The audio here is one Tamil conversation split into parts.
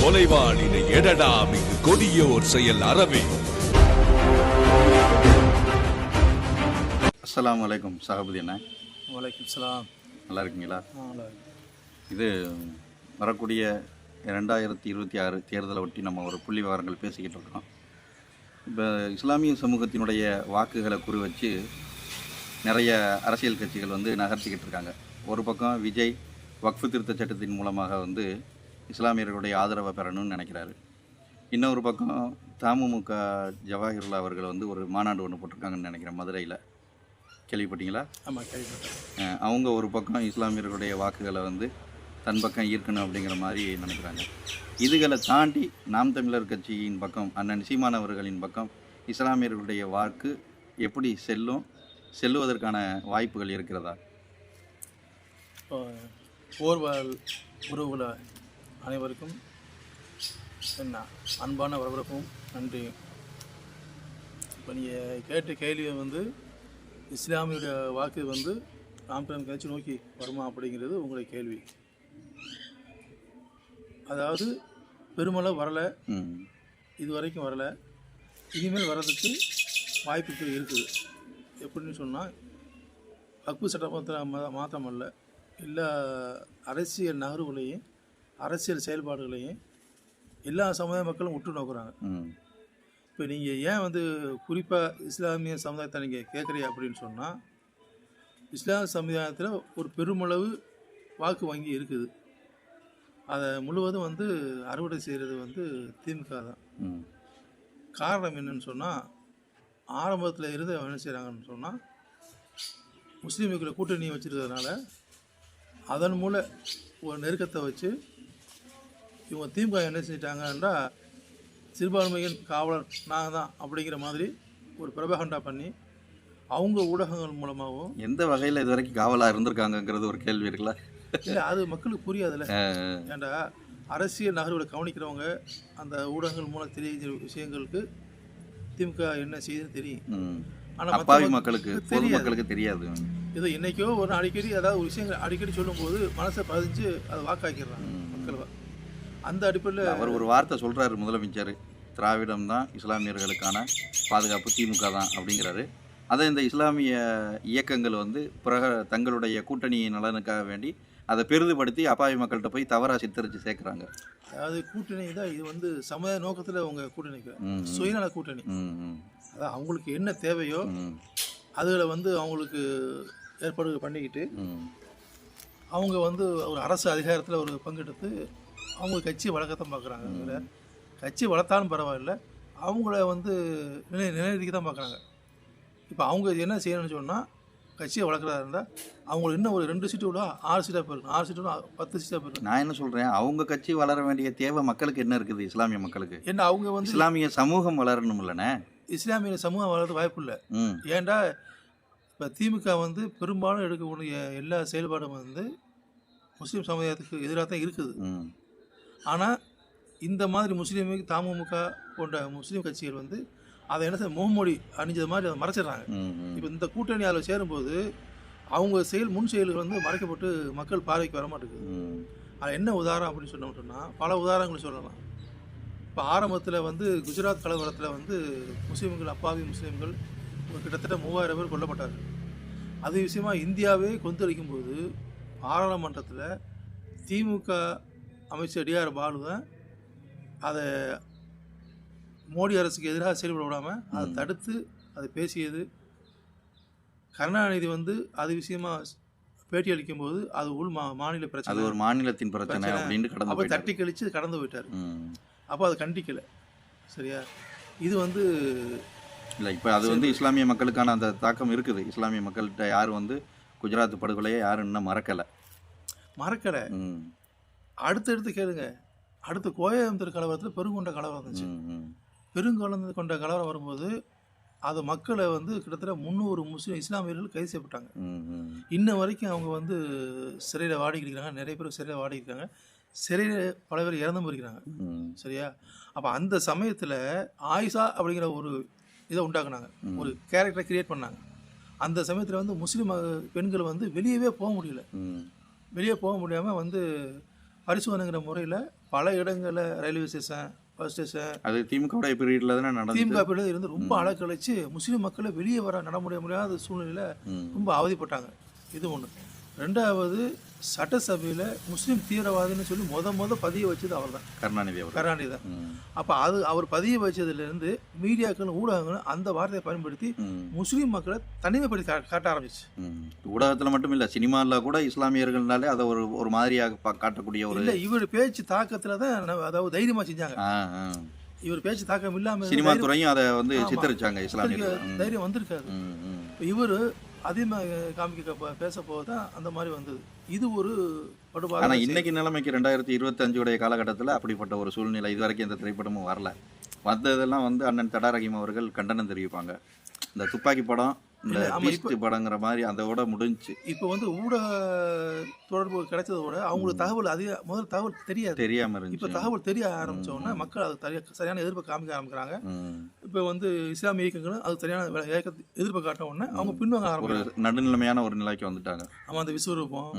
கொலைவாளினை எடடா மிகு கொடியோர் செயல் அறவே. அஸ்ஸலாமு அலைக்கும் சஹாபுதி அண்ணா. வலைக்கம் சலாம். நல்லா இருக்கீங்களா? இது வரக்கூடிய ரெண்டாயிரத்தி இருபத்தி ஆறு தேர்தலை ஒட்டி நம்ம ஒரு புள்ளி விவரங்கள் பேசிக்கிட்டு இருக்கோம் இப்போ இஸ்லாமிய சமூகத்தினுடைய வாக்குகளை குறி வச்சு நிறைய அரசியல் கட்சிகள் வந்து நகர்த்திக்கிட்டு இருக்காங்க. ஒரு பக்கம் விஜய் வக்ஃபு திருத்த சட்டத்தின் மூலமாக வந்து இஸ்லாமியர்களுடைய ஆதரவை பெறணும்னு நினைக்கிறாரு. இன்னொரு பக்கம் தமுமுக ஜவாஹிருல்லா அவர்கள் வந்து ஒரு மாநாடு ஒன்று போட்டிருக்காங்கன்னு நினைக்கிறேன் மதுரையில். கேள்விப்பட்டீங்களா? ஆமாம் கேள்விப்பட்டேன். அவங்க ஒரு பக்கம் இஸ்லாமியர்களுடைய வாக்குகளை வந்து தன் பக்கம் ஈர்க்கணும் அப்படிங்கிற மாதிரி நினைக்கிறாங்க. இதுகளை தாண்டி நாம் தமிழர் கட்சியின் பக்கம் அண்ணன் சீமான் அவர்களின் பக்கம் இஸ்லாமியர்களுடைய வாக்கு எப்படி செல்லும் செல்லுவதற்கான வாய்ப்புகள் இருக்கிறதா? இப்போ போர்வால் உறவுகள அனைவருக்கும் என்ன அன்பான வரவேற்பும் நன்றி. இப்போ நீங்கள் கேட்ட கேள்வி வந்து இஸ்லாமியோட வாக்கு வந்து தமிழ் கட்சி நோக்கி வருமா அப்படிங்கிறது உங்களுடைய கேள்வி. அதாவது பெருமளவு வரலை. இது வரைக்கும் வரல. இனிமேல் வர்றதுக்கு வாய்ப்புகள் இருக்குது. எப்படின்னு சொன்னால் வக்பு சட்டமத்தில் மாத்திரமல்ல எல்லா அரசியல் நகர்வுகளையும் அரசியல் செயல்பாடுகளையும் எல்லா சமுதாய மக்களும் உற்று நோக்குறாங்க. இப்போ நீங்கள் ஏன் வந்து குறிப்பாக இஸ்லாமிய சமுதாயத்தை நீங்கள் கேட்குறீங்க அப்படின்னு சொன்னால் இஸ்லாம் சமுதாயத்தில் ஒரு பெருமளவு வாக்கு வங்கி இருக்குது. அதை முழுவதும் வந்து அறுவடை செய்கிறது வந்து திமுக தான். காரணம் என்னன்னு சொன்னால் ஆரம்பத்தில் இருந்து என்ன செய்கிறாங்கன்னு சொன்னால் முஸ்லீம்களை கூட்டணி வச்சுருக்கிறதுனால அதன் மூலம் ஒரு நெருக்கத்தை வச்சு இவங்க திமுக என்ன செஞ்சிட்டாங்கன்னா சிறுபான்மையின் காவலர் நாங்கள் தான் அப்படிங்கிற மாதிரி ஒரு பிரபகண்டா பண்ணி அவங்க ஊடகங்கள் மூலமாகவும் எந்த வகையில் இது வரைக்கும் காவலாக இருந்திருக்காங்கங்கிறது ஒரு கேள்வி இருக்குல்ல? இல்லை அது மக்களுக்கு புரியாதுல்ல. ஏன்டா அரசியல் நகர்வுகளை கவனிக்கிறவங்க அந்த ஊடகங்கள் மூலம் தெரியுற விஷயங்களுக்கு திமுக என்ன செய்யுதுன்னு தெரியும். ஆனால் அப்பாவி மக்களுக்கு தெரியாது. மக்களுக்கு தெரியாது. இது என்னைக்கோ ஒரு அடிக்கடி அதாவது விஷயங்கள் அடிக்கடி சொல்லும்போது மனசை பதிஞ்சு அதை வாக்காக்கிடுறாங்க. அந்த அடிப்படையில் அவர் ஒரு வார்த்தை சொல்றாரு முதலமைச்சர். திராவிடம் தான் இஸ்லாமியர்களுக்கான பாதுகாப்பு திமுக தான் அப்படிங்கிறாரு. அதை இந்த இஸ்லாமிய இயக்கங்கள் வந்து பிறக தங்களுடைய கூட்டணி நலனுக்காக வேண்டி அதை பெரிதுபடுத்தி அப்பாவி மக்கள்கிட்ட போய் தவறா சித்தரித்து சேர்க்குறாங்க. அதாவது கூட்டணி தான் இது வந்து சமுதாய நோக்கத்தில் அவங்க கூட்டணி ம். சுயநல கூட்டணி. அதாவது அவங்களுக்கு என்ன தேவையோ அதில் வந்து அவங்களுக்கு ஏற்பாடு பண்ணிக்கிட்டு அவங்க வந்து ஒரு அரசு அதிகாரத்தில் ஒரு பங்கெடுத்து அவங்க கட்சியை வளர்க்கத்தான் பார்க்குறாங்க. அதில் கட்சி வளர்த்தாலும் பரவாயில்ல. அவங்கள வந்து நிலை நிலைநிறுத்திக்க தான் பார்க்குறாங்க. இப்போ அவங்க என்ன செய்யணும்னு சொன்னால் கட்சியை வளர்க்குறதா இருந்தால் அவங்களுக்கு இன்னும் ஒரு ரெண்டு சீட்டு விட ஆறு சீட்டாக போயிருக்கும். ஆறு சீட்டு பத்து சீட்டாக போயிருக்கும். நான் என்ன சொல்றேன்? அவங்க கட்சி வளர வேண்டிய தேவை மக்களுக்கு என்ன இருக்குது? இஸ்லாமிய மக்களுக்கு. ஏன்னா அவங்க வந்து இஸ்லாமிய சமூகம் வளரணும் இல்லைண்ணே. இஸ்லாமிய சமூகம் வளர்றது வாய்ப்பு இல்லை. ஏன்டா இப்போ திமுக வந்து பெரும்பாலும் எடுக்கக்கூடிய எல்லா செயல்பாடும் வந்து முஸ்லீம் சமுதாயத்துக்கு எதிராக தான் இருக்குது ஆனால் இந்த மாதிரி முஸ்லீமுக்கு தமுமுக போன்ற முஸ்லீம் கட்சிகள் வந்து அதை என்ன செய்ய முகமூடி அணிஞ்சது மாதிரி அதை மறைச்சிடுறாங்க. இப்போ இந்த கூட்டணி அதில் சேரும்போது அவங்க செயல் முன் செயல்கள் வந்து மறைக்கப்பட்டு மக்கள் பார்வைக்கு வர மாட்டேங்குது. அது என்ன உதாரணம் அப்படின்னு சொன்னோம்னா பல உதாரணங்கள் சொல்லலாம். இப்போ ஆரம்பத்தில் வந்து குஜராத் கலவரத்தில் வந்து முஸ்லீம்கள் அப்பாவி முஸ்லீம்கள் கிட்டத்தட்ட மூவாயிரம் பேர் கொல்லப்பட்டார்கள். அது விஷயமா இந்தியாவே கொந்தளிக்கும் போது பாராளுமன்றத்தில் திமுக அமைச்சர் டிஆர் பாலு தான் அதை மோடி அரசுக்கு எதிராக செயல்பட விடாமல் அதை தடுத்து அதை பேசியது. கருணாநிதி வந்து அது விஷயமா பேட்டி அளிக்கும்போது அது உள் மா மாநில அது பிரச்சனை ஒரு மாநிலத்தின் பிரச்சனை. அப்படின்ட்டு கடந்து அப்போ தட்டி கழிச்சு கடந்து போயிட்டார். அப்போ அதை கண்டிக்கலை. சரியா? இது வந்து இல்லை இப்போ அது வந்து இஸ்லாமிய மக்களுக்கான அந்த தாக்கம் இருக்குது. இஸ்லாமிய மக்கள்கிட்ட யாரும் வந்து குஜராத் படுகொலையை யாரும் இன்னும் மறக்கலை. மறக்கலை. ம் அடுத்தடுத்து கேளுங்க. அடுத்து கோயம்புத்தூர் கலவரத்தில் பெருங்கொண்ட கலவரம் இருந்துச்சு பெருங்கொண்ட கொண்ட கலவரம் வரும்போது அது மக்களை வந்து கிட்டத்தட்ட முந்நூறு முஸ்லீம் இஸ்லாமியர்கள் கைது செய்யப்பட்டாங்க. இன்ன வரைக்கும் அவங்க வந்து சிறையில் வாடிக்கிறாங்க நிறைய பேர் சிறையில் வாடிக்கிறாங்க சிறையில் பல பேர் இறந்தும் போயிருக்கிறாங்க. ம், சரியா? அப்போ அந்த சமயத்தில் ஆயிஷா அப்படிங்கிற ஒரு இதை உண்டாக்குனாங்க. ஒரு கேரக்டரை கிரியேட் பண்ணாங்க. அந்த சமயத்தில் வந்து முஸ்லீம் பெண்கள் வந்து வெளியவே போக முடியல. வெளியே போக முடியாமல் வந்து பரிசோதனைங்கிற முறையில் பல இடங்களில் ரயில்வே ஸ்டேஷன் பஸ் ஸ்டேஷன் அது திமுகவுடைய பீரியட்ல தானே நடந்தது? திமுக பீரியட்ல இருந்து ரொம்ப அலக்கழிச்சு முஸ்லீம் மக்களை வெளியே வர நடைமுறை முடியாத சூழ்நிலையில். ரொம்ப அவதிப்பட்டாங்க. இது ஒன்று ரெண்டாவது சட்டசபையில் முஸ்லீம் தீவிரவாதின்னு சொல்லி முத முத பதிய வச்சது அவர் தான் கருணாநிதி அவர் கருணாநிதி தான். அப்போ அது அவர் பதிய வச்சதுலேருந்து மீடியாக்கள் ஊடகங்களும் அந்த வார்த்தையை பயன்படுத்தி. முஸ்லீம் மக்களை தனிமைப்படுத்தி காட்ட ஆரம்பிச்சு. ஊடகத்துல மட்டும் இல்ல சினிமால கூட இஸ்லாமியர்கள்னாலே அதை ஒரு ஒரு மாதிரியாக காட்டக்கூடிய ஒரு இல்லை இவர் பேச்சு தாக்கத்தில் தான் அதாவது தைரியமாக செஞ்சாங்க. இவர் பேச்சு தாக்கம் இல்லாமல் சினிமா துறையும் அதை வந்து. சித்தரிச்சாங்க இஸ்லாமியர்கள். தைரியம் ம். இவர் அதிகமாக காமிக்க பேச போது தான் அந்த மாதிரி வந்தது. இது ஒரு படுபாடு இன்னைக்கு நிலைமைக்கு ரெண்டாயிரத்தி இருபத்தி உடைய காலகட்டத்துல அப்படிப்பட்ட ஒரு சூழ்நிலை இது வரைக்கும் எந்த திரைப்படமும் வரல. வந்ததெல்லாம் வந்து அண்ணன் தடா ரஹீம் அவர்கள் கண்டனம் தெரிவிப்பாங்க. இந்த துப்பாக்கி படம் இந்த பீஸ்ட் படங்கிற மாதிரி அதோட முடிஞ்சுச்சு இப்போ வந்து ஊடக தொடர்பு கிடைச்சதை விட அவங்களுக்கு தகவல் அதிக முதல்ல தகவல் தெரியாது. தெரியாம இப்போ இருந்துச்சு தகவல் தெரிய ஆரம்பிச்ச உடனே மக்கள் அது சரியான எதிர்ப்பை காமிக்க ஆரம்பிக்கிறாங்க. இப்போ வந்து இஸ்லாமிய இயக்கங்களும் அது சரியான எதிர்ப்பை காட்ட உடனே அவங்க பின்வாங்க ஆரம்பிக்கிறாங்க. நடுநிலைமையான ஒரு நிலைக்கு வந்துட்டாங்க. ஆமாம் அந்த விஸ்வரூபம்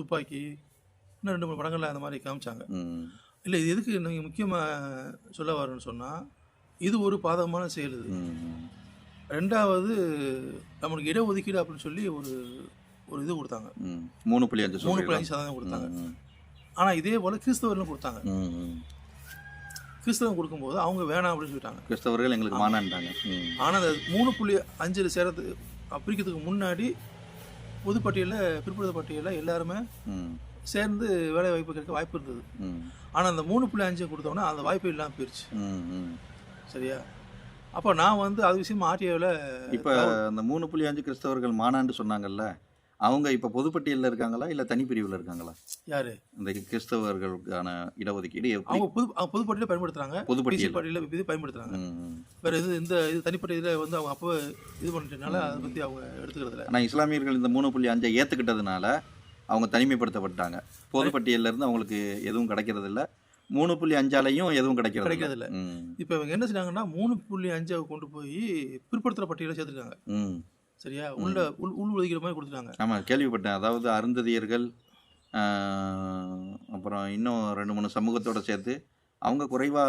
துப்பாக்கி இன்னும் ரெண்டு மூணு படங்கள்ல அந்த மாதிரி காமிச்சாங்க. இல்லை இது எதுக்கு நீங்கள் முக்கியமாக சொல்ல வரேன்னு சொன்னால் இது ஒரு பாதகமான செயல் இது. ரெண்டாவது நம்மளுக்கு இடஒதுக்கீடு அப்படின்னு சொல்லி ஒரு ஒரு இது கொடுத்தாங்க. மூணு புள்ளி அஞ்சு மூணு? புள்ளி அஞ்சு சதவீதம் கொடுத்தாங்க. ஆனால் இதே போல் கிறிஸ்தவர்களும் கொடுத்தாங்க. கிறிஸ்தவம் கொடுக்கும்போது அவங்க வேணாம் அப்படின்னு சொல்லிட்டாங்க கிறிஸ்தவர்கள் எங்களுக்கு மானான்ட்டாங்க ம். ஆனால் அந்த மூணு புள்ளி அஞ்சில் சேரத்துக்கு பிரிக்கிறதுக்கு முன்னாடி பொதுப்பட்டியலில் பிற்படுத்த பட்டியலில் எல்லாருமே. சேர்ந்து வேலை வாய்ப்பு கிடைக்க வாய்ப்பு இருந்தது. ஆனால் அந்த மூணு புள்ளி அஞ்சு கொடுத்தோன்னா அந்த வாய்ப்பு இல்லாமல் போயிடுச்சு. சரியா அப்போ நான் வந்து அது விஷயமா ஆர்டிஓவில் இப்ப அந்த மூணு புள்ளி அஞ்சு கிறிஸ்தவர்கள் மாநாண்டு சொன்னாங்கல்ல அவங்க இப்ப பொதுப்பட்டியல்ல இருக்காங்களா இல்ல தனிப்பிரிவுல இருக்காங்களா? யார்? இந்த கிறிஸ்தவர்களுக்கான இடஒதுக்கீடு அவங்க பொது அவங்க பொதுப்பட்டியலில். பயன்படுத்துகிறாங்க பொதுப்பட்டியல். இது பயன்படுத்துகிறாங்க. வேறு இது இந்த இது தனிப்பட்ட இதில் வந்து அவங்க அப்போ இது பண்ணிட்டனால அதை பற்றி அவங்க எடுத்துக்கிறது இல்ல ஆனா இஸ்லாமியர்கள் இந்த மூணு புள்ளி அஞ்சை ஏத்துக்கிட்டதுனால அவங்க தனிமைப்படுத்தப்பட்டாங்க. பொதுப்பட்டியல்ல இருந்து அவங்களுக்கு எதுவும் கிடைக்கிறது இல்ல மூணு புள்ளி அஞ்சாலையும் எதுவும் கிடைக்கிறது கிடைக்கிறது இல்ல. இப்போ இவங்க என்ன செஞ்சாங்கன்னா மூணு புள்ளி அஞ்சை கொண்டு போய் பிற்படுத்துகிற பட்டியலில் சேர்த்துருக்காங்க. சரியா? உள்ள உள் உள் ஒதுக்கிற மாதிரி கொடுத்துட்டாங்க. ஆமா கேள்விப்பட்டேன். அதாவது அருந்ததியர்கள் அப்புறம் இன்னும் ரெண்டு மூணு சமூகத்தோட சேர்த்து அவங்க குறைவா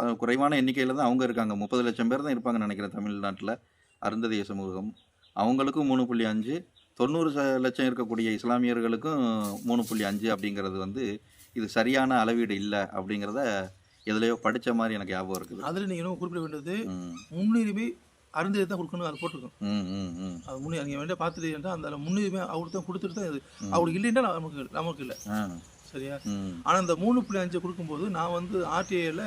அஹ், குறைவான எண்ணிக்கையில தான் அவங்க இருக்காங்க. முப்பது லட்சம் பேர் தான் இருப்பாங்கன்னு நினைக்கிறேன் தமிழ்நாட்டில் அருந்ததிய சமூகம். அவங்களுக்கும் மூணு புள்ளி அஞ்சு தொண்ணூறு ச- லட்சம் இருக்கக்கூடிய இஸ்லாமியர்களுக்கும் மூணு புள்ளி அஞ்சு அப்படிங்கிறது வந்து இது சரியான அளவீடு இல்லை அப்படிங்கிறத எதுலையோ படிச்ச மாதிரி எனக்கு ஞாபகம் இருக்குது. அதில் நீங்கள் இன்னும் குறிப்பிட வேண்டியது முன்னுரிமை அருந்ததி தான் கொடுக்கணும் அது போட்டிருக்கோம். அது முன்னே நீங்கள் வேண்டிய பார்த்துட்டீங்கன்னா அந்த முன்னுரிமை அவருக்கு தான் கொடுத்துட்டு தான் இது. அவருக்கு இல்லைன்னா நமக்கு நமக்கு இல்லை. சரியா? ஆனால் இந்த மூணு புள்ளி அஞ்சு கொடுக்கும்போது நான் வந்து ஆர்டிஐயில்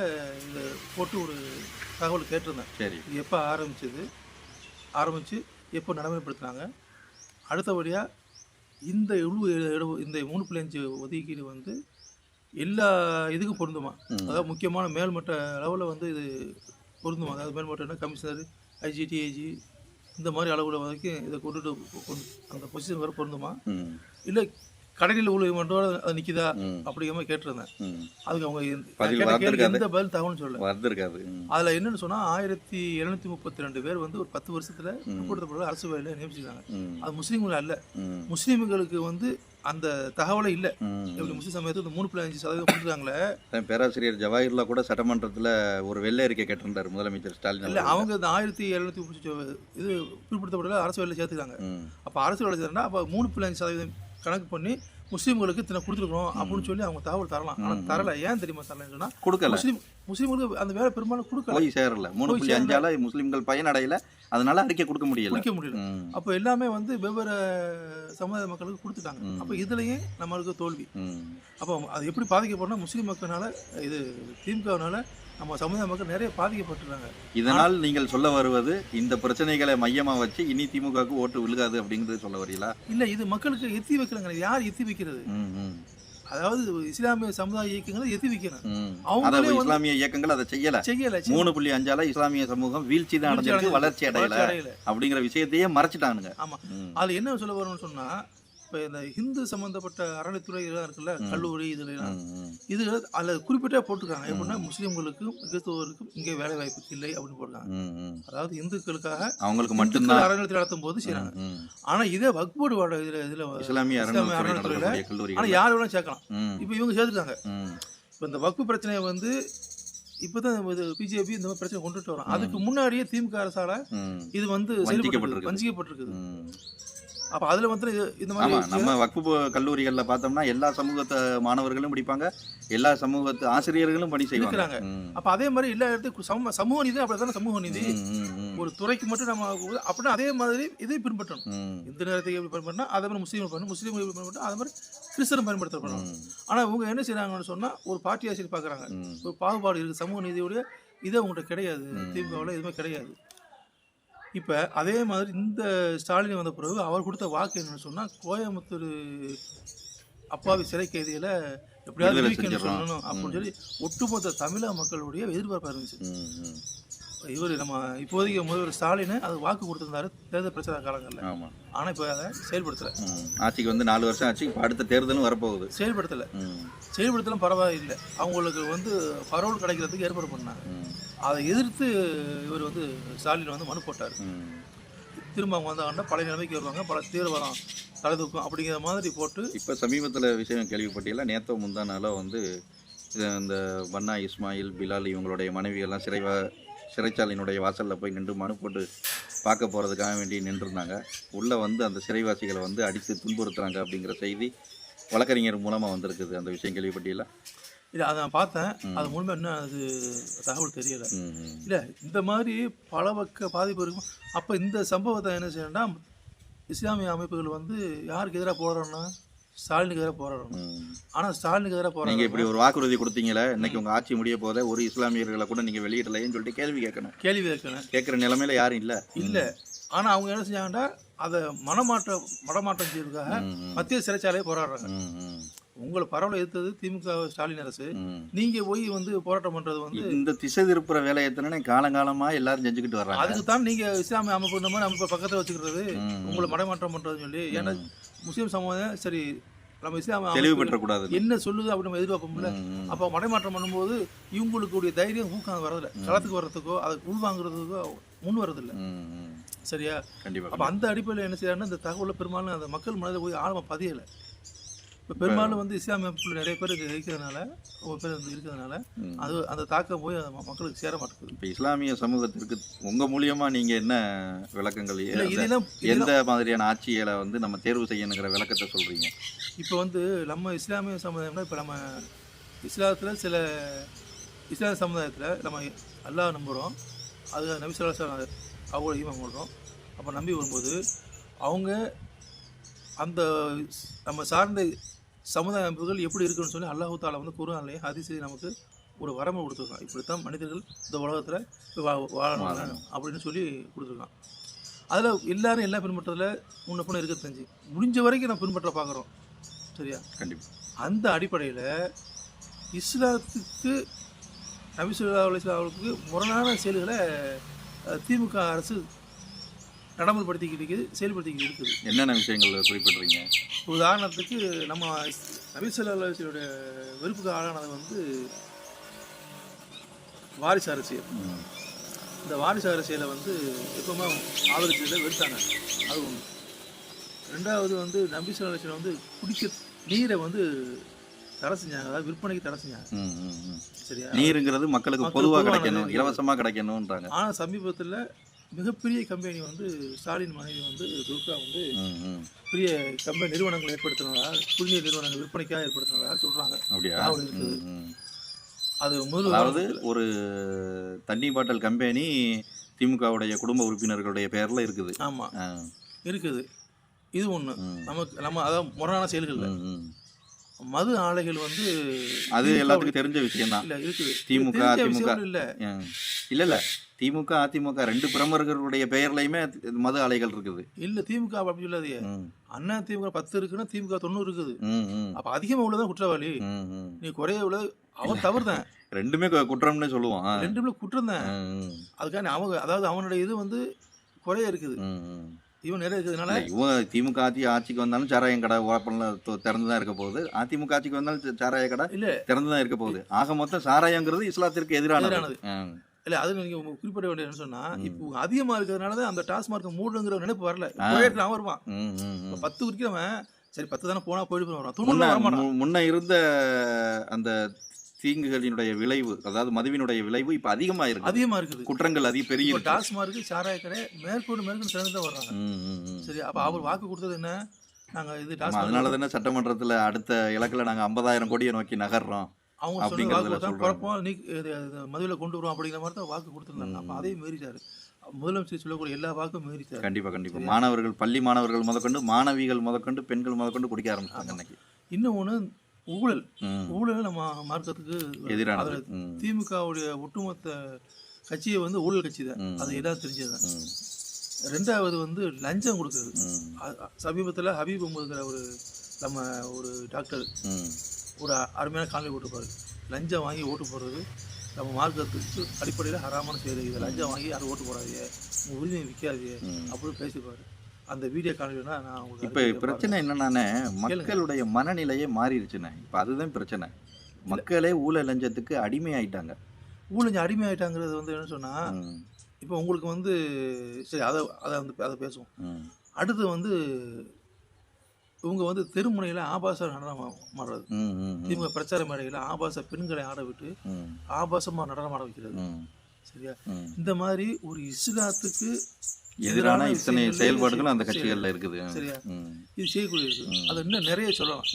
இதை போட்டு ஒரு தகவல் கேட்டிருந்தேன். சரி. எப்போ ஆரம்பிச்சது? ஆரம்பித்து எப்போ நடைமுறைப்படுத்துனாங்க? அடுத்தபடியாக இந்த இட- இந்த மூணு புள்ளி அஞ்சு ஒதுக்கீடு வந்து எல்லா இதுக்கும் பொருந்துமா. அதாவது முக்கியமான மேல்மட்ட அளவில் வந்து இது பொருந்துமா? அதாவது மேல்மட்டம்னா கமிஷனர் ஐஜிடிஐஜி இந்த மாதிரி அளவில் வரைக்கும் இதை கொண்டுட்டு கொண்டு அந்த பொசிஷன் வர பொருந்துமா? இல்லை கடையில் உள்ள மட்டும் அது நிற்கிதா அப்படிங்கிற மாதிரி கேட்டிருந்தேன். அதுக்கு அவங்க எந்த- பதில் தகவல்னு சொல்லல. வந்திருக்காது. அதில் என்னன்னு சொன்னால் ஆயிரத்தி எழுநூற்றி முப்பத்தி ரெண்டு பேர் வந்து ஒரு பத்து வருஷத்தில் பிற்படுத்தப்பட்ட அரசு வேலையில் நியமிச்சிருக்காங்க. அது முஸ்லீம்கள் அல்ல. முஸ்லீம்களுக்கு வந்து அந்த தகவலே இல்லை. ம். எப்படி முஸ்லீம் சமயத்துக்கு இந்த மூணு புள்ளி அஞ்சு சதவீதம் கொடுத்துருக்காங்களே பேராசிரியர் ஜவாஹிர்லா கூட சட்டமன்றத்துல ஒரு வெள்ளை அறிக்கை கேட்டிருந்தார் முதலமைச்சர் ஸ்டாலின் இல்லை. அவங்க இந்த ஆயிரத்தி எழுநூற்றி முப்பத்தி இது பிற்படுத்தப்பட்ட அரசு வேலையில் சேர்த்துக்காங்க ம், அப்போ அரசு வேலை சேர்ந்தா அப்போ மூணு புள்ளி அஞ்சு சதவீதம் கணக்கு பண்ணி முஸ்லீம்களுக்கு இத்தனை கொடுத்துருக்கோம் அப்படின்னு சொல்லி அவங்க தகவல் தரலாம். ஆனால் தரல. ஏன் தெரியுமா தரலன்னு சொன்னால் கொடுக்கல. முஸ்லீம் முஸ்லீம்களுக்கு அந்த வேலை பெரும்பாலும் கொடுக்கல. போய் சேரல. மூணு புள்ளி. அஞ்சால முஸ்லிம்கள் பயனடையல அதனால அறிக்கை கொடுக்க முடியல. குடிக்க முடியல. அப்போ எல்லாமே வந்து வெவ்வேறு சமுதாய மக்களுக்கு கொடுத்துட்டாங்க. அப்போ இதுலயே நம்மளுக்கு தோல்வி. அப்போ அது எப்படி பாதிக்கப்படனா முஸ்லீம் மக்கள்னால இது திமுகவினால நம்ம சமுதாய மக்கள் நிறைய பாதிக்கப்பட்டுருக்காங்க. இதனால் நீங்கள் சொல்ல வருவது இந்த பிரச்சனைகளை மையமா வச்சு இனி திமுகவுக்கு ஓட்டு விழுகாது அப்படிங்கிறது சொல்ல வரீங்களா? இல்லை இது மக்களுக்கு எத்தி வைக்கலங்க. யார் எத்தி வைக்கிறது? அதாவது இஸ்லாமிய சமுதாய இயக்கங்களை எத்தி வைக்கணும். ம். அவங்களே அதாவது வந்து- இஸ்லாமிய இயக்கங்கள் அதை செய்யல. செய்யல மூணு புள்ளி அஞ்சால இஸ்லாமிய சமூகம் வீழ்ச்சி தான் அடைஞ்சிருக்கு வளர்ச்சி அடையல அப்படிங்கிற விஷயத்தையே மறைச்சிட்டானுங்க. ஆமா. ம், அதுல என்ன சொல்ல வரணும்னு சொன்னா இப்போ இந்த ஹிந்து சம்பந்தப்பட்ட அறநிலைத்துறை இதெல்லாம் இருக்குல்ல கல்லூரி இதுல எல்லாம் ம், ம், இது அதில் குறிப்பிட்டே போட்டிருக்காங்க. எப்படின்னா முஸ்லீம்களுக்கும் கிறிஸ்தவருக்கும் இங்கே வேலை வாய்ப்பு இல்லை அப்படின்னு ம். அதாவது இந்துக்களுக்காக அவங்களுக்கு மட்டும்தான். அறநிலையத்தில் நடத்தும் போது செய்யறாங்க ம். ஆனா இதே வக்போர்டு வாட இதுல இதுல இஸ்லாமிய அறநிலையத்துறை அறநிலையத்துறையில நடத்தக்கூடிய கல்லூரிகள். ஆனா யார் வேணாலும் சேர்க்கலாம். இப்போ இவங்க சேர்த்துட்டாங்க. ம், இப்போ இந்த வக்கு பிரச்சனையை வந்து இப்போ தான் இது பிஜேபி இந்த மாதிரி பிரச்சனை கொண்டுட்டு வரோம் அதுக்கு முன்னாடியே திமுக அரசால. இது வந்து வஞ்சிக்கப்பட்டிருக்குது. அப்போ அதில் வந்து இது- இந்த மாதிரி நம்ம வக்பு கல்லூரிகளில் பார்த்தோம்னா எல்லா சமூகத்தை மாணவர்களும் படிப்பாங்க எல்லா சமூகத்து ஆசிரியர்களும் பணி செய்வாங்க. அப்போ அதே மாதிரி எல்லா இடத்துக்கும் சமூக சமூக நீதி அப்படி தானே சமூக நீதி. ஒரு துறைக்கு மட்டும் நம்ம அப்படின்னா அதே மாதிரி இதையும் பின்பற்றணும். இந்து நேரத்தை எப்படி பயன்படுத்தினா அதே மாதிரி முஸ்லீம் பண்ணணும் முஸ்லீம் எப்படி பயன்படுத்தணும் அதே மாதிரி கிறிஸ்தவம் பயன்படுத்தப்படணும். ஆனால் இவங்க என்ன செய்றாங்கன்னு சொன்னால் ஒரு பார்ட்டி ஆசிரியர் பார்க்குறாங்க. ஒரு பாகுபாடு இருக்குது சமூக நீதியோடைய இது அவங்கள்ட்ட கிடையாது திமுகவில் எதுவுமே கிடையாது இப்போ அதே மாதிரி இந்த ஸ்டாலின் வந்த பிறகு அவர் கொடுத்த வாக்கு என்னன்னு சொன்னால் கோயம்புத்தூர் அப்பாவி சிறை கைதிகளை எப்படியாவது. சொல்லணும் அப்படின்னு சொல்லி ஒட்டுமொத்த தமிழக மக்களுடைய எதிர்பார்ப்பு இருந்துச்சு. இவர் நம்ம இப்போதைக்கு முதல்வர் ஸ்டாலின் அது வாக்கு கொடுத்திருந்தாரு தேர்தல் பிரச்சார காலங்களில். ஆமா. ஆனால் இப்போ அதை செயல்படுத்தலை. ஆட்சிக்கு வந்து நாலு வருஷம் ஆச்சு இப்போ அடுத்த தேர்தலும் வரப்போகுது. செயல்படுத்தலை. செயல்படுத்தலாம் பரவாயில்லை அவங்களுக்கு வந்து பரவல் கிடைக்கிறதுக்கு ஏற்பாடு பண்ணாங்க. அதை எதிர்த்து இவர் வந்து ஸ்டாலின் வந்து மனு போட்டார். திரும்ப அவங்க வந்தாங்கன்னா பழைய நிலைமைக்கு வருவாங்க பல தீவிரவாதம் தலை தூக்கும் அப்படிங்கிற மாதிரி போட்டு இப்போ சமீபத்தில் விஷயம் கேள்விப்பட்டீங்களா? நேத்தோ முந்தா நாளோ வந்து இந்த பன்னா இஸ்மாயில் பிலால் இவங்களுடைய மனைவியெல்லாம் சிறை வா சிறைச்சாலையினுடைய வாசலில் போய் நின்று மனு போட்டு பார்க்க போகிறதுக்காக வேண்டி நின்றுருந்தாங்க. உள்ளே வந்து அந்த சிறைவாசிகளை வந்து அடித்து துன்புறுத்துறாங்க அப்படிங்கிற செய்தி வழக்கறிஞர் மூலமாக வந்திருக்குது. அந்த விஷயம் கேள்விப்பட்டீங்களா இல்லை அதை நான் பார்த்தேன். அது மூலமாக இன்னும் அது தகவல் தெரியலை. இல்லை இந்த மாதிரி பல பக்க பாதிப்பு இருக்கும். அப்போ இந்த சம்பவத்தை என்ன செய்யணும்னா இஸ்லாமிய அமைப்புகள் வந்து யாருக்கு எதிராக போராடணும்னா ஸ்டாலினுக்கு எதிராக போராடணும். ஆனால் ஸ்டாலினுக்கு எதிராக போராடணும் இப்படி ஒரு வாக்குறுதி கொடுத்தீங்களே இன்னைக்கு உங்க ஆட்சி முடிய போதே ஒரு இஸ்லாமியர்களை கூட நீங்க வெளியிடலைன்னு சொல்லிட்டு கேள்வி கேட்கணும். கேள்வி கேட்கணும். கேட்குற நிலைமையில யாரும் இல்ல. இல்லை. ஆனால் அவங்க என்ன செஞ்சாங்கன்னா அதை மனமாற்றம் மனமாற்றம் செய்யறதுக்காக. மத்திய சிறைச்சாலையை போராடுறாங்க. உங்களை பரவலை எதிர்த்தது திமுக ஸ்டாலின் அரசு. நீங்க போய் வந்து போராட்டம் பண்றது வந்து இந்த திசை திருப்புற வேலையை தானே காலங்காலமா எல்லாரும் செஞ்சுக்கிட்டு வர்றாங்க. அதுக்கு தான் நீங்க இஸ்லாமிய அமைப்பு இந்த மாதிரி அமைப்பு பக்கத்துல வச்சுக்கிறது. உங்களை மடைமாற்றம் பண்றதுன்னு சொல்லி. ஏன்னா முஸ்லீம் சமுதாயம் சரி நம்ம இஸ்லாமிய தெளிவு அமைப்பு பெற்றக்கூடாது என்ன சொல்லுது அப்படின்னு நம்ம எதிர்பார்ப்போம்ல. அப்போ மடைமாற்றம் பண்ணும்போது இவங்களுக்குடைய தைரியம் ஊக்கம் வரதில்ல. களத்துக்கு வர்றதுக்கோ அதை உள்வாங்குறதுக்கோ முன் வரதில்ல. சரியா? கண்டிப்பா அப்போ அந்த அடிப்படையில் என்ன செய்யறாங்கன்னா இந்த தகவலை பெரும்பாலும் அந்த மக்கள் மனதில் போய் ஆழமாக பதியலை. இப்போ பெரும்பாலும் வந்து இஸ்லாமிய நிறைய பேர் இருக்கிறதுனால ஒரு பேர் வந்து இருக்கிறதுனால. அது அந்த தாக்கம் போய் மக்களுக்கு சேர மாட்டேங்குது. இப்ப இஸ்லாமிய சமூகத்திற்கு உங்க மூலியமா நீங்க என்ன விளக்கங்கள் எந்த மாதிரியான ஆட்சிகளை வந்து நம்ம தேர்வு செய்யணுங்கிற விளக்கத்தை சொல்றீங்க? இப்போ வந்து நம்ம இஸ்லாமிய சமுதாயம்னா இப்போ நம்ம இஸ்லாத்தில் சில இஸ்லாமிய சமுதாயத்தில் நம்ம அல்லாஹ் நம்புகிறோம் அது நபிசல்லா அவ்வளோ ஈமான் கொள்கிறோம் அப்போ நம்பி வரும்போது அவங்க அந்த நம்ம சார்ந்த சமுதாய அமைப்புகள் எப்படி இருக்குன்னு சொல்லி அல்லாஹு தாலா வந்து குரான்லேயே ஹதீஸை நமக்கு ஒரு வரம்பு கொடுத்துருக்கான். இப்படித்தான் மனிதர்கள் இந்த உலகத்தில் வா வாழணும் அப்படின்னு சொல்லி கொடுத்துருக்கான். அதில் எல்லாரும் எல்லாம் பின்பற்றதில் முன்ன பின்ன இருக்க தெரிஞ்சு முடிஞ்ச வரைக்கும் நம்ம பின்பற்ற பார்க்குறோம் சரியா? கண்டிப்பா. அந்த அடிப்படையில் இஸ்லாத்துக்கு நபிசுல்லா அலிஸ்லாம் அவர்களுக்கு முரணான செயல்களை திமுக அரசு நடைமுறைப்படுத்திக்கிட்டு இருக்குது செயல்படுத்திக்கிட்டு இருக்குது. என்னென்ன விஷயங்கள் குறிப்பிடுறீங்க? உதாரணத்துக்கு நம்ம நபிசுல்லா அலிஸ்லோடைய வெறுப்புக்கு ஆளானது வந்து வாரிசு அரசியல். இந்த வாரிசு அரசியலை வந்து எப்பவுமே ஆதரிச்சதில் வெறுத்தாங்க. அது ஒன்று ரெண்டாவது வந்து நம்பிசுல்லா அலிஸ்லாம் வந்து குடிக்க நீரை வந்து தடை செஞ்சாங்க. அதாவது விற்பனைக்கு தடை செஞ்சாங்க. சரியா? நீருங்கிறது மக்களுக்கு மக்களுக்கு பொதுவா பொதுவானது. கிடைக்கணும் இலவசமா கிடைக்கணும்ன்றாங்க. ஆனால் சமீபத்தில் மிகப்பெரிய கம்பெனி வந்து ஸ்டாலின் மனைவி வந்து துர்கா வந்து. பெரிய கம்பெனி நிறுவனங்கள் ஏற்படுத்தினதா குடிநீர் நிறுவனங்கள் விற்பனைக்காக ஏற்படுத்தினதா சொல்கிறாங்க அப்படியா இருக்குது. அது முதல் அதாவது ஒரு தண்ணி பாட்டில் கம்பெனி திமுகவுடைய குடும்ப உறுப்பினர்களுடைய பேர்ல இருக்குது ஆமாம் இருக்குது இது ஒன்று. நமக்கு நம்ம அதான் முரணான செயல்கள். மது ஆலைகள் வந்து அது எல்லாத்துக்கும் தெரிஞ்ச விஷயம்தான் இல்லை இருக்குது திமுக. விஷயம் இல்லை. இல்ல இல்ல திமுக அதிமுக ரெண்டு பிரமுகர்களுடைய பெயர்லயுமே மது ஆலைகள் இருக்குது. இல்லை திமுக அப்படி சொல்லாதீங்க. ம், அண்ணா திமுக பத்து இருக்குன்னா திமுக தொண்ணூறு இருக்குது. அப்போ அதிகமாக உள்ளதான் குற்றவாளி. நீ குறைய உள்ளது அவன் தவறு தான் ரெண்டுமே குற்றம்னு சொல்லுவோம் ஆ. ரெண்டுமே குற்றம் தான் அதுக்கான அவங்க அதாவது அவனுடைய இது வந்து குறைய இருக்குது. இவன் நிறைய இருக்கிறதுனால இவன் திமுக ஆட்சி ஆட்சிக்கு வந்தாலும் சாராயம் கடை ஓப்பன்ல திறந்து தான் இருக்க போகுது. அதிமுக ஆட்சிக்கு வந்தாலும் சாராய கடை இல்ல. திறந்து தான் இருக்க போகுது. ஆக மொத்தம் சாராயங்கிறது இஸ்லாத்திற்கு எதிரானது. இல்ல அது நீங்க உங்க குறிப்பிட வேண்டியது சொன்னா இப்போ அதிகமா இருக்கிறதுனால தான் அந்த டாஸ்மார்க் மூடுங்கிற நினைப்பு வரல. குறையத்துல அவன் வருவான். இப்ப பத்து குறிக்கிறவன் சரி பத்து தானே போனா போயிட்டு போய் வரான் முன்ன இருந்த அந்த தீங்குகளினுடைய விளைவு அதாவது மதுவினுடைய விளைவு இப்போ அதிகமாக இருக்கு அதிகமாக இருக்குது. குற்றங்கள் அதிக பெரிய டாஸ்மார்க்கு சாராய கடை மேற்கொண்டு மேற்கொண்டு திறந்து தான் வர்றாங்க. சரி அப்போ அவர் வாக்கு கொடுத்தது என்ன? நாங்கள் இது அதனால தானே சட்டமன்றத்தில் அடுத்த இலக்கில் நாங்கள் ஐம்பதாயிரம் கோடியை நோக்கி நகர்றோம். அவங்க சொன்ன வாக்கு தான். குழப்பம் நீ மதுவில் கொண்டு வருவோம் அப்படிங்கிற மாதிரி தான் வாக்கு கொடுத்துருந்தாங்க. அப்போ அதையும் மீறிட்டாரு. முதலமைச்சர் சொல்லக்கூடிய எல்லா வாக்கும் மீறிட்டாரு. கண்டிப்பா கண்டிப்பா. மாணவர்கள் பள்ளி மாணவர்கள் முதற்கொண்டு மாணவிகள் முதற்கொண்டு பெண்கள் முதற்கொண்டு குடிக்க ஆரம்பிச்சாங்க இன்னைக்கு. இன்னும் ஒன்று ஊழல். ஊழல் நம்ம மார்க்கத்துக்கு ம், திமுகவுடைய ஒட்டுமொத்த கட்சியை வந்து ஊழல் கட்சி தான். அது எல்லாம் தெரிஞ்சது ம், ரெண்டாவது வந்து லஞ்சம் கொடுக்குறது. சமீபத்தில் ஹபீப் அஹ்மதுங்கிற ஒரு நம்ம ஒரு டாக்டர். ஒரு அருமையான காணொலி போட்டுப்பாரு லஞ்சம் வாங்கி ஓட்டு போடுறது நம்ம மார்க்கத்துக்கு அடிப்படையில் ஹராமான செயல். இது லஞ்சம் வாங்கி யாரும் ஓட்டு போடாதீங்க. உங்கள் உரிமையை விற்காதீங்க. அப்படின்னு பேசிப்பாரு அந்த வீடியோ காணொலினா நான் உங்களுக்கு இப்ப பிரச்சனை என்னன்னானே மக்களுடைய மனநிலையே மாறிடுச்சுண்ணே. இப்ப அதுதான் பிரச்சனை. மக்களே ஊழல் லஞ்சத்துக்கு அடிமை ஆயிட்டாங்க பாருங்க. ஊழல் அடிமை ஆயிட்டாங்கிறது வந்து என்ன சொன்னால் இப்போ உங்களுக்கு வந்து சரி அதை அதை வந்து அதை பேசுவோம். அடுத்து வந்து இவங்க வந்து தெருமுனையில் ஆபாச நடனம் ஆடுறது. திமுக பிரச்சார மேடையில் ஆபாச பெண்களை ஆட விட்டு ஆபாசமாக நடனம் ஆட வைக்கிறது. சரியா. இந்த மாதிரி ஒரு இஸ்லாத்துக்கு எதிரான இத்தனை செயல்பாடுகளும் அந்த கட்சிகள்ல இருக்குது. சரியா? இது செய்யக்கூடிய இருக்கு அது இன்னும் நிறைய சொல்லலாம்.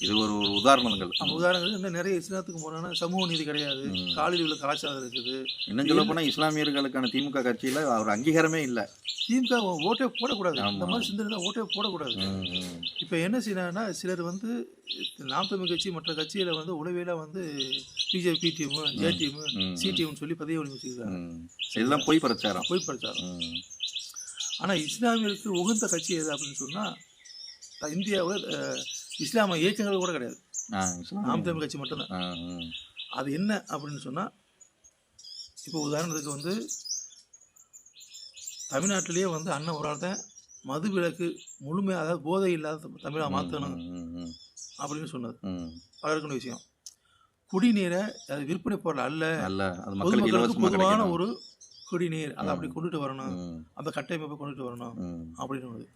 இது ஒரு ஒரு உதாரணங்கள். நம்ம உதாரணங்கள் இன்னும் நிறைய இஸ்லாத்துக்கு போனோம்னா சமூக நீதி கிடையாது. காலையில் உள்ள கலாச்சாரம் இருக்குது. இன்னும் சொல்ல போனா இஸ்லாமியர்களுக்கான திமுக கட்சியில ஒரு அங்கீகாரமே இல்லை. திமுக ஓட்டே போடக்கூடாது. இந்த மாதிரி சிந்தனை தான் ஓட்டே போடக்கூடாது. இப்போ என்ன செய்யறாங்கன்னா சிலர் வந்து நாம் தமிழ் கட்சி மற்ற கட்சியில் வந்து உளவியல வந்து பிஜேபி டீமு ஜே டீமு ம். சி டீம்னு சொல்லி பதிவு பண்ணி வச்சுருக்காங்க. இதெல்லாம் பொய் பிரச்சாரம். போய் பிரச்சாரம். ஆனால் இஸ்லாமியருக்கு உகந்த கட்சி எது அப்படின்னு சொன்னால் இந்தியாவில் அஹ், இஸ்லாமிய இயக்கங்கள் கூட கிடையாது. நாம் தமிழ் கட்சி மட்டும்தான். அது என்ன அப்படின்னு சொன்னால் இப்போ உதாரணத்துக்கு வந்து தமிழ்நாட்டிலேயே வந்து அண்ணன் ஒரு ஆள் தான் மது விலக்கு முழுமையாக அதாவது போதை இல்லாத தமிழாக மாற்றணும் அப்படின்னு சொன்னது. ம். பலருக்குன விஷயம். குடிநீரை அது விற்பனை பொருள் அல்ல. மக்களுக்கு பொதுமக்களுக்கு பொதுவான ஒரு குடிநீர் அதை அப்படி கொண்டுட்டு வரணும். அந்த கட்டமைப்பை கொண்டுட்டு வரணும். அப்படின்னு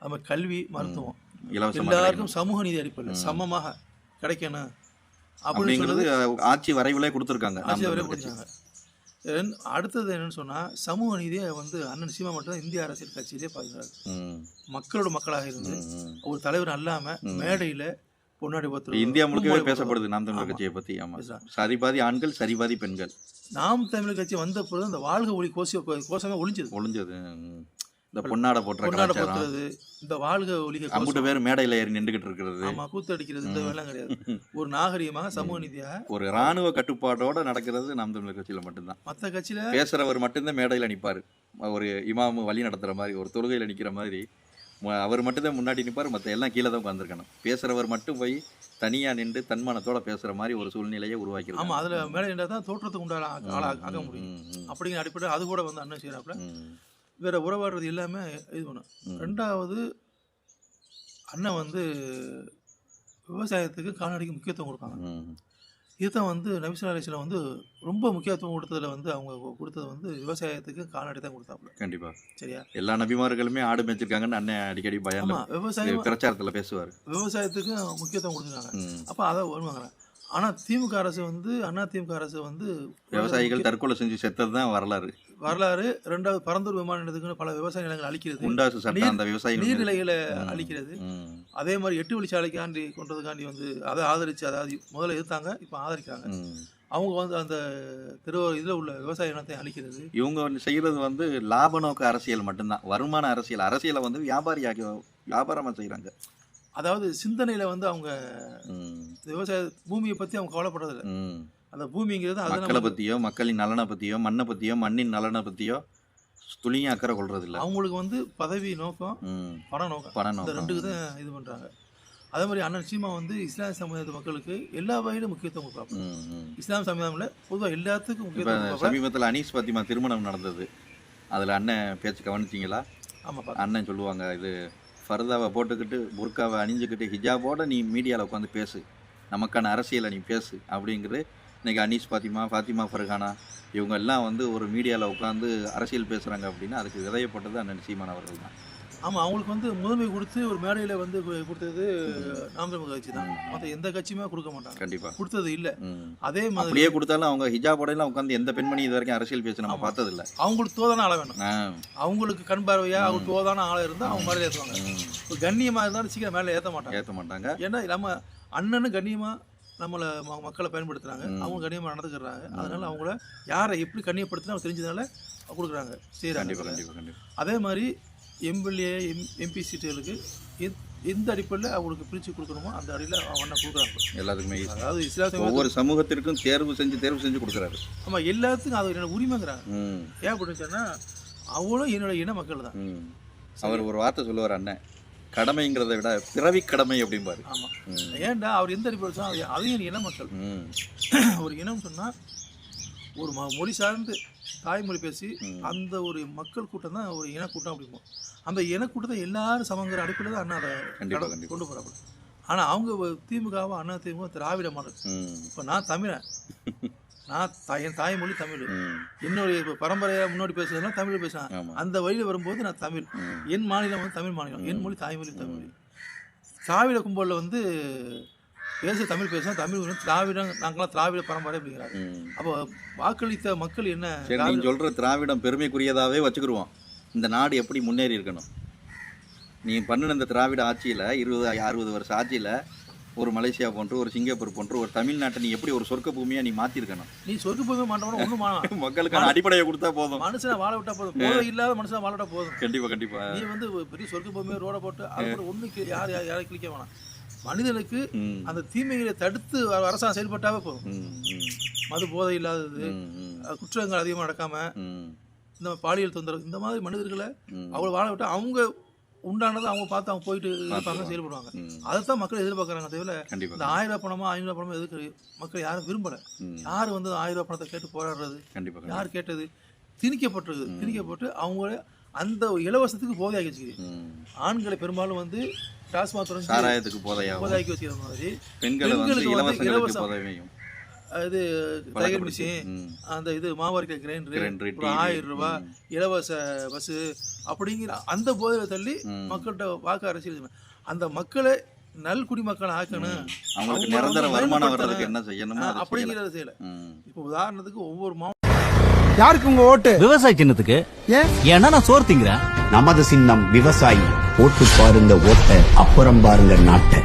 அது மாதிரி கல்வி மருத்துவம். எல்லாருக்கும் சமூக நீதி அடிப்படையில் சமமாக கிடைக்கணும். அப்படிங்கிறது ஆட்சி வரைவிலே கொடுத்துருக்காங்க. ஆட்சி வரை தமிழர் கட்சி. கொடுத்தாங்க ரெண்டு- அடுத்தது என்னன்னு சொன்னால் சமூக நீதியை வந்து அண்ணன் சீமா மட்டும் இந்திய அரசியல் கட்சியிலே பார்க்குறாரு மக்களோட மக்களாக இருந்து. ஒரு தலைவர் அல்லாமல் மேடையில் பொன்னாடி பத்து இந்தியா முழுக்கவே பேசப்படுது நாம் தமிழர் கட்சியை பத்தி ஆமா. பேசுறாங்க. சரிபாதி ஆண்கள் சரிபாதி பெண்கள். நாம் தமிழர் கட்சி வந்த பொழுது அந்த வாழ்க ஒளி கோஷ கோஷமே ஒளிஞ்சது. ஒளிஞ்சது. இந்த பொன்னாடை போட்டுற கொண்டாட கலாச்சாரம். போத்துறது இந்த வாழ்க ஒளிக அம்புட்டு பேர் மேடையில ஏறி நின்றுகிட்டு இருக்கிறது. ஆமா கூத்து அடிக்கிறது இந்த வேலைலாம் கிடையாது. ஒரு நாகரிகமாக சமூக நீதியாக. ஒரு ராணுவ கட்டுப்பாட்டோட நடக்கிறது நாம் தமிழர் கட்சியில மட்டும்தான். மற்ற கட்சியில பேசுறவர் மட்டும்தான் மேடையில நிப்பாரு. ஒரு இமாமு வழி நடத்துற மாதிரி ஒரு தொழுகையில நிக்கிற மாதிரி ம- அவர் மட்டும்தான் முன்னாடி நிப்பாரு மற்ற எல்லாம் கீழே தான் உட்காந்துருக்கணும் பேசுறவர் மட்டும் போய் தனியா நின்று தன்மானத்தோட பேசுற மாதிரி ஒரு சூழ்நிலையை உருவாக்கி ஆமா அதுல மேடை நின்றா தான் தோற்றத்துக்கு உண்டான ஆளா ஆக முடியும். அப்படிங்கிற அடிப்படை அது கூட வந்து அண்ணன் செய்யறாப்புல வேற உறவாடுறது எல்லாமே இது பண்ணும். ரெண்டாவது அண்ணன் வந்து விவசாயத்துக்கு கால்நடைக்கு முக்கியத்துவம் கொடுப்பாங்க. இதுதான் வந்து நபிசுல்லா வந்து ரொம்ப முக்கியத்துவம் கொடுத்ததுல வந்து அவங்க கொடுத்தது வந்து விவசாயத்துக்கு கால்நடை தான் கொடுத்தாப்புல. கண்டிப்பா. சரியா? எல்லா நபிமார்களுமே ஆடு மேய்ச்சிருக்காங்கன்னு அண்ணன் அடிக்கடி பயான்ல விவசாயம் பிரச்சாரத்துல பேசுவார். விவசாயத்துக்கு முக்கியத்துவம் கொடுத்துருக்காங்க. அப்போ அதை வருவாங்க ஆனால் திமுக அரசு வந்து அண்ணா திமுக அரசு வந்து விவசாயிகள் தற்கொலை செஞ்சு செத்தது தான் வரலாறு. வரலாறு ரெண்டாவது பரந்தூர் விமான நிலையத்துக்குன்னு பல விவசாய நிலங்கள் மீது- நீர்நிலைகளை ம், அதே மாதிரி எட்டு வழிச்சாலைக்காண்டி கொண்டதுக்காண்டி வந்து அதை ஆதரிச்சு அதாவது முதல்ல எதிர்த்தாங்க இப்போ ஆதரிக்கிறாங்க. அவங்க வந்து அந்த திருவாரூர் இதில் உள்ள விவசாய நிலத்தை அழிக்கிறது. இவங்க வந்து செய்யறது வந்து லாப நோக்கு அரசியல் மட்டும்தான். வருமான அரசியல். அரசியலை வந்து வியாபாரியாக்கி வியாபாரமா செய்யறாங்க அதாவது சிந்தனையில் வந்து அவங்க விவசாய பூமியை பற்றி அவங்க கவலைப்படுறதில்ல. அந்த பூமிங்கிறது மக்களை பத்தியோ மக்களின் நலனை பத்தியோ மண்ணை பத்தியோ மண்ணின் நலனை பத்தியோ துளியும் அக்கறை கொள்றது இல்ல அவங்களுக்கு வந்து பதவி நோக்கம் பண நோக்கம். பண நோக்கம். ரெண்டுக்கு தான் இது பண்ணுறாங்க அதே மாதிரி அண்ணன் சீமா வந்து இஸ்லாமிய சமுதாயத்து மக்களுக்கு எல்லா வகையிலும் முக்கியத்துவம் கொடுப்பாங்க. இஸ்லாம் சமுதாயம்ல பொதுவாக எல்லாத்துக்கும் முக்கியத்துவம் சமீபத்துல அனீஸ் பாத்திமா திருமணம் நடந்தது. அதுல அண்ணன் பேச்சு கவனிச்சிங்களா? பார்த்து அண்ணன் சொல்லுவாங்க இது ஃபர்தாவை போட்டுக்கிட்டு புர்காவை அணிஞ்சுக்கிட்டு ஹிஜாபோட நீ மீடியாவில் உட்காந்து பேசு. நமக்கான அரசியலை நீ பேசு அப்படிங்கிறது இன்னைக்கு அனீஸ் பாத்திமா ஃபாத்திமா ஃபர்ஹானா இவங்க எல்லாம் வந்து ஒரு மீடியாவில் உட்காந்து அரசியல் பேசுகிறாங்க அப்படின்னா அதுக்கு விதையப்பட்டது அண்ணன் சீமான் அவர்கள் தான். ஆமாம் அவங்களுக்கு வந்து முதன்மை கொடுத்து ஒரு மேடையில் வந்து கொடுத்தது நாம் தமிழ் கட்சி தான். மற்ற எந்த கட்சியுமே கொடுக்க மாட்டாங்க. கண்டிப்பா. கொடுத்தது இல்லை. அதே மாதிரி அப்படியே கொடுத்தாலும் அவங்க ஹிஜாபோடையெல்லாம் உட்காந்து எந்த பெண்மணி இது வரைக்கும் அரசியல் பேசி நம்ம பார்த்தது இல்ல அவங்களுக்கு தோதான ஆள வேணும். அவங்களுக்கு கண் பார்வையா அவங்க தோதான ஆளா இருந்தால் அவங்க மேலே ஏற்றுவாங்க கண்ணியமாக இருந்தாலும் சீக்கிரம் மேலே ஏற்ற மாட்டாங்க. ஏத்த மாட்டாங்க. ஏன்னா நம்ம அண்ணனு கண்ணியமாக நம்மளை மக்களை பயன்படுத்துறாங்க. அவங்க கண்ணியமாக நடந்துக்கிறாங்க. அதனால அவங்கள யாரை எப்படி கண்ணியப்படுத்தினா அவங்க தெரிஞ்சதுனால கொடுக்குறாங்க. கண்டிப்பா செய்கிறாங்க கண்டிப்பா கண்டிப்பா. அதே மாதிரி எம்எல்ஏ எம் எம்பி சீட்டுகளுக்கு எந்த அடிப்படையில் அவங்களுக்கு பிரித்து கொடுக்கணுமோ அந்த அடியில் அவனை கொடுக்குறாங்க. எல்லாத்துக்குமே. அதாவது இஸ்லாத்திய ஒவ்வொரு சமூகத்திற்கும் தேர்வு செஞ்சு தேர்வு செஞ்சு கொடுக்குறாரு. ஆமாம் எல்லாத்துக்கும் அது என்னோட உரிமைங்கிறாங்க. ஏன் அப்படின்னு சொன்னால் அவங்களும் என்னோட இன மக்கள் தான். அவர் ஒரு வார்த்தை சொல்லுவார் அண்ணன் கடமைங்கிறத விட பிறவி கடமை அப்படிம்பாரு ஆமாம். ஏன்டா அவர் எந்த சொன்னால் அதையும் இன மக்கள். ஒரு இனம் சொன்னால் ஒரு ம மொழி சார்ந்து தாய்மொழி பேசி அந்த ஒரு மக்கள் கூட்டம் தான் ஒரு இனக்கூட்டம் அப்படிம்போம் அந்த இனக்கூட்டத்தை எல்லாரும் சமங்கிற அடிப்படையில் தான் அண்ணா அதை. கொண்டு போகிறாங்க ஆனால் அவங்க திமுகவோ அண்ணா திமுக திராவிட மாடல். இப்போ நான் தமிழன் நான் தாய் என் தாய்மொழி தமிழ். என்னுடைய பரம்பரையாக முன்னாடி பேசுறதுனா தமிழ் பேசுவேன். அந்த வழியில் வரும்போது நான் தமிழ். என் மாநிலம் வந்து தமிழ் மாநிலம். என் மொழி தாய்மொழி தமிழ். திராவிட கும்பலில் வந்து பேச தமிழ் பேசுனா தமிழ் வந்து திராவிடம் நாங்களாம் திராவிட பரம்பரை அப்படிங்கிறாங்க. அப்போ வாக்களித்த மக்கள் என்ன? சரி நீங்க சொல்ற திராவிடம் பெருமைக்குரியதாவே வச்சுக்கிருவோம். இந்த நாடு எப்படி முன்னேறி இருக்கணும்? நீ பண்ணின இந்த திராவிட ஆட்சியில இருபது அறுபது வருஷம் ஆட்சியில ஒரு மலேசியா போன்று ஒரு சிங்கப்பூர் போன்று ஒரு தமிழ்நாட்டை நீ எப்படி ஒரு சொர்க்க பூமியா நீ மாத்திருக்கணும்? நீ சொர்க்க போக மாட்டோம்னா ஒன்றும் மக்களுக்கான அடிப்படையை கொடுத்தா போதும். மனுஷனை வாழ விட்டா போதும். போதை இல்லாத மனுஷனை வாழ விட்டா போதும். கண்டிப்பா கண்டிப்பா. நீ வந்து பெரிய சொர்க்க பூமியை ரோட போட்டு அது ஒன்றுக்கு யார் யார் யாரை கிளிக்க வேணாம். மனிதனுக்கு. அந்த தீமைகளை தடுத்து அரசாங்கம் செயல்பட்டாவே போதும். மது போதை இல்லாதது குற்றங்கள் அதிகமாக நடக்காம இந்த பாலியல் தொந்தரவு இந்த மாதிரி மனிதர்களை ம். அவங்கள வாழ விட்டா அவங்க உண்டானதை அவங்க பார்த்து அவங்க போயிட்டு இருப்பாங்க செயல்படுவாங்க. அதைத்தான் மக்கள் எதிர்பார்க்குறாங்க தவிர கண்டிப்பா இந்த ஆயிரம் ரூபாய் பணமா ஐநூறு பணமா எதுக்கு மக்கள் யாரும் விரும்பல. யார் வந்து ஆயிரம் ரூபாய் பணத்தை கேட்டு போராடுறது? கண்டிப்பா கண்டிப்பா. யார் கேட்டது? திணிக்கப்பட்டது திணிக்கப்பட்டு அவங்க அந்த இலவசத்துக்கு போதையாக்கி வச்சுக்கிது. ஆண்களை பெரும்பாலும் வந்து டாஸ்மாக் சாராயத்துக்கு போதையாக்கி வச்சுக்கிற மாதிரி பெண்களுக்கு இலவசம். அது தையல் மிஷின். அந்த இது மாவரிக்க கிரைண்டர் ஒரு ஆயிரம் ரூபாய் இலவச பஸ் அப்படிங்கிற அந்த போதையில தள்ளி. மக்கள்கிட்ட வாக்கு அரசியல். அந்த மக்களை நல் குடிமக்களை ஆக்கணும் அவங்களுக்கு அவங்கள நிரந்தர வருமானம். வர்றதுக்கு என்ன செய்யணுமோ. அப்படிங்கிறத செய்யல. இப்போ உதாரணத்துக்கு ஒவ்வொரு மாவட்டம் யாருக்கு உங்க ஓட்டு விவசாய சின்னத்துக்கு ஏன் ஏன்னா நான் சோறு திங்கிறேன் நமது சின்னம் விவசாயி ஓட்டு பாருங்க ஓட்ட அப்புறம் பாருங்க நாட்டை